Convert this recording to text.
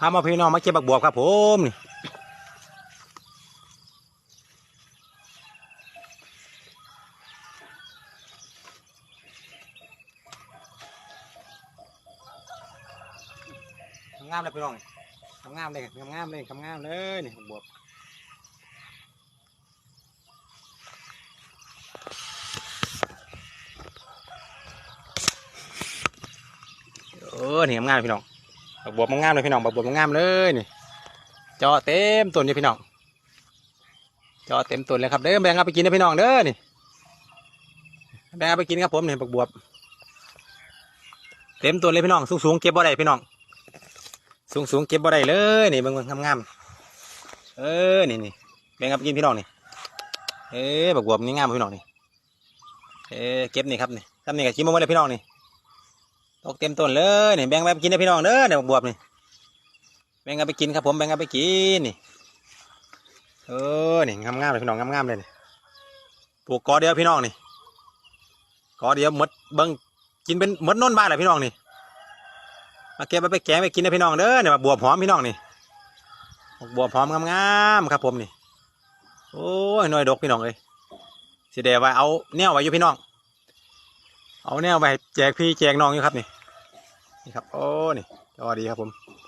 พามาพี่น้องมาเก็บบักบวบครับผมนี่งามเลยพี่น้องงามเลยงามเลยงามเลยนี่บักบวบเออนี่งามเลยพี่น้อง บักบวบงามเลยพี่น้องบักบวบงามเลยนี่จอเต็มต้นเลยพี่น้องจอเต็มต้นเลยครับเด้อแบ่งเอาไปกินนะพี่น้องเด้อนี่แบ่งเอาไปกินครับผมนี่บักบวบ เต็มต้นเลยพี่น้องสูงๆเก็บบ่ได้พี่น้อง สูงๆเก็บบ่ได้เลยนี่เบิ่งๆงามๆเออนี่นี่แบ่งเอาไปกินพี่น้องนี่เออบักบวบนี่งามพี่น้องนี่เออเก็บนี่ครับนี่ทำนี่กับชิมมาเลยพี่น้องนี่ ตกเต็มต้นเลยนี่แบ่งไปกินนะพี่น้องเด้อเนี่ยบวบนี่แบ่งเอาไปกินครับผมแบ่งเอาไปกินนี่เออนี่งามๆเลยพี่น้องงามๆเลยนี่ปลูกกอเดียวพี่น้องนี่กอเดียวหมดเบิ้งกินเป็นหมดน้นบ้านเลยพี่น้องนี่มาเก็บไปไปแกงไปกินนะพี่น้องเด้อเนี่ยบวบหอมพี่น้องนี่บวบหอมงามๆครับผมนี่โอ้ยหน่อยดกพี่น้องเลยสิเดไว้เอาแนวไว้อยู่พี่น้อง เอาแนวไปแจกพี่แจกน้องอยู่ครับนี่ นี่ครับโอ้นี่จอดีครับผม